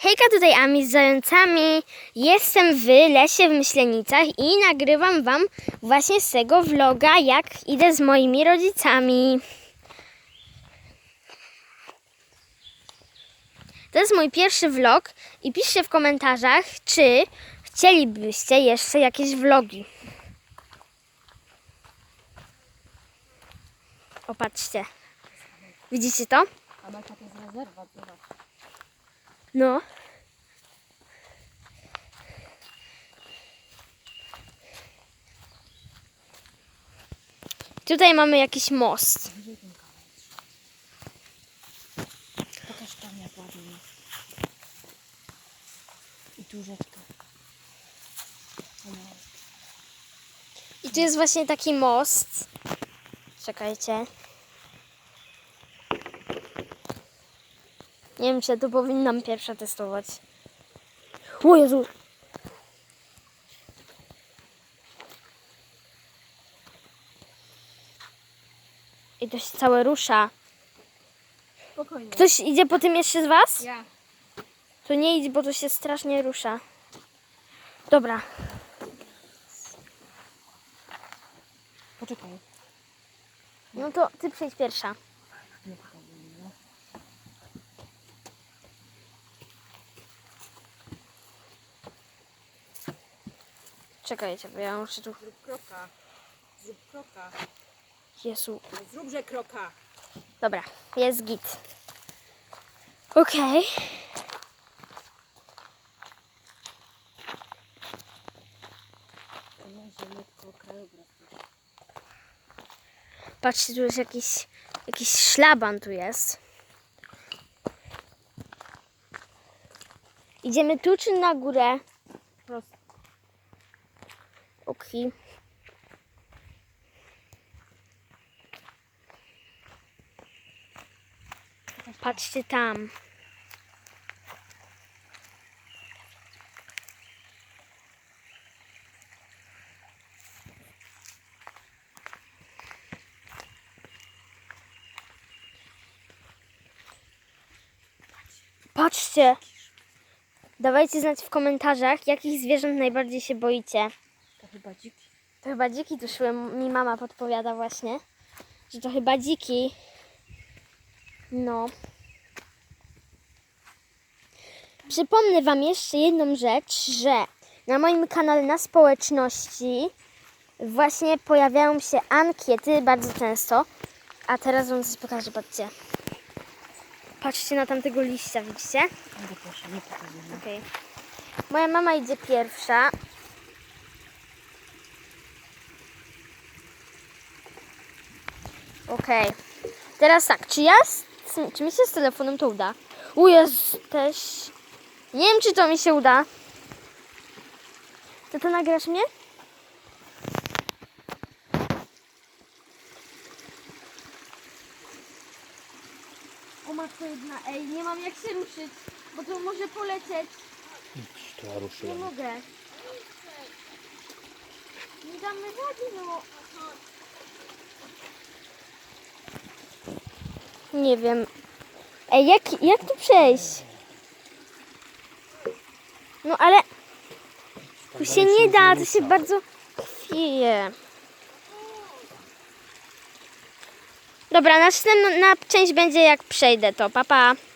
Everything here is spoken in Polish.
Hejka, tutaj Ami z zającami. Jestem w lesie w Myślenicach i nagrywam Wam właśnie z tego vloga, jak idę z moimi rodzicami. To jest mój pierwszy vlog i piszcie w komentarzach, czy chcielibyście jeszcze jakieś vlogi. Opatrzcie. Widzicie to? A to jest rezerwat, zobacz. No. Tutaj mamy jakiś most. Pokaż tam jak ładnie jest. I tu rzeczka. O, I tu jest właśnie taki most. Czekajcie. Nie wiem, czy ja tu powinnam pierwsza testować. O Jezu! I to się całe rusza. Spokojnie. Ktoś idzie po tym jeszcze z Was? Ja. To nie idź, bo to się strasznie rusza. Dobra. Poczekaj. No to ty przejdź pierwsza. Nie pokazuję, no. Czekajcie, bo ja muszę tu... Zrób kroka. Zrób kroka. Jezu. Zróbże kroka. Dobra, jest git. Okej. Krajobraz. Patrzcie, tu jest jakiś, jakiś szlaban tu jest. Idziemy tu czy na górę? Okej. Patrzcie tam. Patrzcie. Dawajcie znać w komentarzach, jakich zwierząt najbardziej się boicie. Chyba dziki. To chyba dziki tu szły, mi mama podpowiada właśnie, że to chyba dziki. No. Przypomnę Wam jeszcze jedną rzecz, że na moim kanale na społeczności właśnie pojawiają się ankiety bardzo często. A teraz Wam coś pokażę, patrzcie. Patrzcie na tamtego liścia, widzicie? Idę proszę, nie pokazuję. Okej. Moja mama idzie pierwsza. Okej. Teraz tak, czy ja, z, czy mi się z telefonem to uda? U, też. Nie wiem, czy to mi się uda. To to nagrasz mnie? O matko jedna, ej, nie mam jak się ruszyć, bo to może polecieć. To ja ruszyłem. Nie mogę. Nie damy rady, no. Nie wiem. Ej, jak, jak tu przejść? No ale tu się nie da, to się bardzo chwieje. Dobra, następna część będzie jak przejdę to. Papa. Pa.